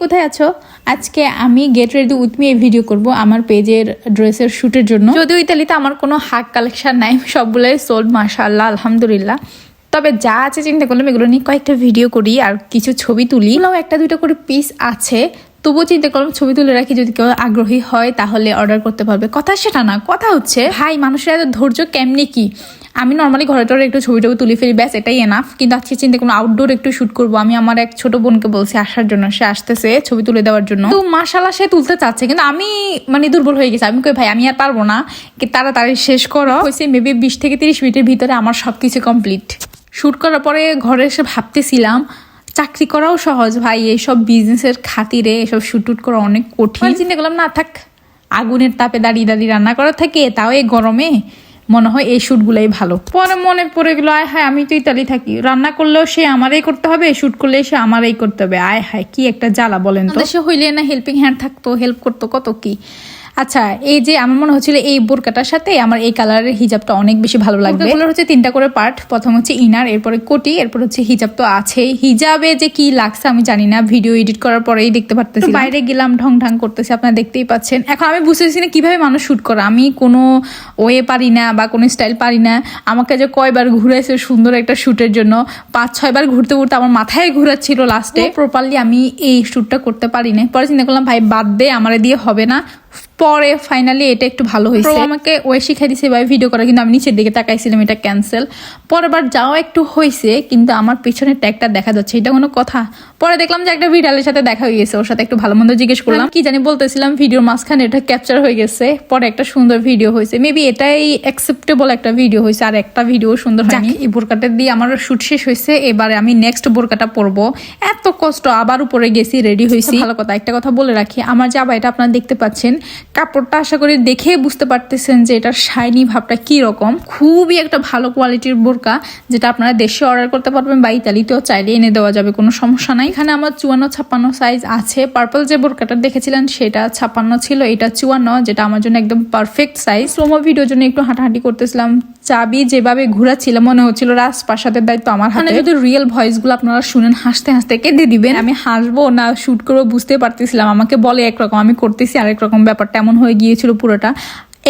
কোথায় আছো? আজকে আমি গেট রেডি উইথ মি এই ভিডিও করব আমার পেজের ড্রেসের শ্যুটের জন্য। যদিও ইতালিতে আমার কোনো হাক কালেকশন নাই সবগুলোই সোল্ড মাশাআল্লাহ, আলহামদুলিল্লাহ। তবে যা আছে চিন্তা করলাম, এগুলো নিয়ে কয়েকটা ভিডিও করি আর কিছু ছবি তুলি। একটা দুটো করে পিস আছে। তবুও চিন্তা করলাম ছবি তুলে রাখি যদি কেউ আগ্রহী হয়, তাহলে অর্ডার করতে পারবে। কথা সেটা না, কথা হচ্ছে, ভাই, মানুষের এত ধৈর্য কেমনি কি? আমি নর্মালি ঘরে টরে একটু ছবি টবি তুলে ফেলি, ব্যাস, এটাই এনাফ কিন্তু আজকে চিন্তা করলাম আউটডোর একটু শুট করব। আমি আমার এক ছোট বোনকে বলছি, আসার জন্য, সে আসতেছে ছবি তুলে দেওয়ার জন্য। তো মাসালা সে তুলতে চাচ্ছে, কিন্তু আমি মানে দুর্বল হয়ে গেছি। আমি কই, ভাই, আমি আর পারব না। কি তাড়াতাড়ি শেষ করো। হয়েছে মেবি বিশ থেকে তিরিশ মিনিটের ভিতরে আমার সবকিছু কমপ্লিট শুট করার পরে ঘরে এসে ভাবতেছিলাম চাকরি করাও সহজ ভাই এইসব বিজনেসের খাতিরে এসব শুট টুট করা অনেক কঠিন। চিন্তা করলাম না থাক আগুনের তাপে দাঁড়িয়ে দাঁড়িয়ে রান্না করা থাকে তাও এই গরমে মনে হয় এই শ্যুটগুলোই ভালো। পরে মনে পড়ে গেলো আয় হায় আমি তো ইতালি থাকি। রান্না করলেও সে আমারই করতে হবে শ্যুট করলে সে আমারই করতে হবে। আয় হায় কি একটা জ্বালা বলেন তো। সে হইলে না হেল্পিং হ্যান্ড থাকতো হেল্প করতো কত কি? আচ্ছা এই যে আমার মনে হচ্ছিল এই বোরকাটার সাথে আমার এই কালারের হিজাবটা অনেক বেশি ভালো লাগবে। এগুলোর হচ্ছে তিনটা করে পার্ট প্রথম হচ্ছে ইনার এরপরে কোটি এরপর হচ্ছে হিজাব তো আছেই। হিজাবে যে কি লাগছে আমি জানি না ভিডিও এডিট করার পরেই দেখতে পারতেছি বাইরে গেলাম ঢং ঢং করতেছি আপনারা দেখতেই পাচ্ছেন। এখন আমি বুঝতেছি না কীভাবে মানুষ শুট করে। আমি কোনো ওয়ে পারি না বা কোনো স্টাইল পারি না। আমাকে যে কয়বার ঘুরেছে সুন্দর একটা শুটের জন্য। পাঁচ ছয়বার ঘুরতে ঘুরতে আমার মাথায় ঘুরাচ্ছিল লাস্টে প্রপারলি আমি এই শ্যুটটা করতে পারি না পরে চিন্তা করলাম ভাই বাদ দে আমার দিয়ে হবে না। পরে ফাইনালি এটা একটু ভালো হয়েছে। আমাকে ওয়ে শিখাই দিছে এভাবে ভিডিও করা। কিন্তু আমি নিচের দিকে তাকাইছিলাম এটা ক্যান্সেল পরের বার যাওয়া একটু হয়েছে কিন্তু আমার পিছনে ট্যাগটা দেখা যাচ্ছে এটা কোনো কথা। পরে দেখলাম যে একটা ভিডালের সাথে দেখা হয়ে গেছে ওর সাথে একটু ভালো মন্দ জিজ্ঞেস করলাম। কি জানি বলতেছিলাম ভিডিওর মাঝখানে এটা ক্যাপচার হয়ে গেছে পরে একটা সুন্দর ভিডিও হয়েছে। মেবি এটাই অ্যাকসেপ্টেবল একটা ভিডিও হয়েছে আর একটা ভিডিও সুন্দর হয়নি। এই বোরকাটা দিয়ে আমার শুট শেষ হয়েছে এবারে আমি নেক্সট বোরকাটা পরবো। এত কষ্ট আবার উপরে গেছি রেডি হয়েছি। ভালো কথা একটা কথা বলে রাখি। আমার যে আবার এটা আপনারা দেখতে পাচ্ছেন কাপড়টা আশা করি দেখে বুঝতে পারতেছেন যে এটার শাইনি ভাবটা কি রকম। খুবই একটা ভালো কোয়ালিটির বোরকা, যেটা আপনারা দেশে অর্ডার করতে পারবেন বা ইতালিতেও চাইলে এনে দেওয়া যাবে, কোনো সমস্যা নাই। এখানে আমার চুয়ান্ন ছাপ্পান্ন সাইজ আছে। পার্পল যে বোরকাটা দেখেছিলেন, সেটা ছাপ্পান্ন ছিল, এটা চুয়ান্ন, যেটা আমার জন্য একদম পারফেক্ট সাইজ প্রোমো ভিডিওর জন্য একটু হাঁটাহাঁটি করতেছিলাম চাবি যেভাবে ঘোরাচ্ছিল মনে হচ্ছিল রাজপ্রাসাদের দায়িত্ব আমার হাতে। যদি রিয়েল ভয়েসগুলো আপনারা শুনেন হাসতে হাসতে কেঁদে দিবেন। আমি হাসবো না শুট করব বুঝতে পারতেছিলাম। আমাকে বলে একরকম আমি করতেছি আরেক রকম ব্যাপারটা। এমন হয়ে গিয়েছিল পুরোটা।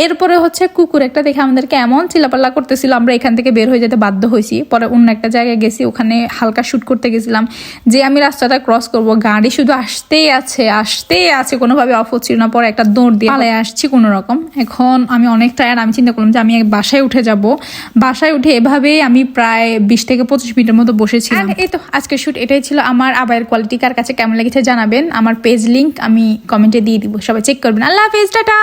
এরপরে হচ্ছে কুকুর একটা দেখে আমাদেরকে এমন চিলাপাল্লা করতেছিল, আমরা এখান থেকে বের হয়ে যেতে বাধ্য হয়েছি। পরে অন্য একটা জায়গায় গেছি, ওখানে হালকা শুট করতে গেছিলাম। যে আমি রাস্তাটা ক্রস করব, গাড়ি শুধু আসতেই আছে আসতেই আছে, কোনোভাবে অফ হচ্ছিল না। পরে একটা দৌড় দিয়ে পালায় আসছি কোনো রকম এখন আমি অনেক টায়ার আমি চিন্তা করলাম যে আমি বাসায় উঠে যাব। বাসায় উঠে এভাবেই আমি প্রায় বিশ থেকে পঁচিশ মিনিটের মতো বসেছিলাম। এই তো, আজকে শুট এটাই ছিল আমার আবায়ের কোয়ালিটি কার কাছে কেমন লেগেছে জানাবেন। আমার পেজ লিঙ্ক আমি কমেন্টে দিয়ে দিব, সবাই চেক করবেন। আল্লাহ হাফেজ, টাটা!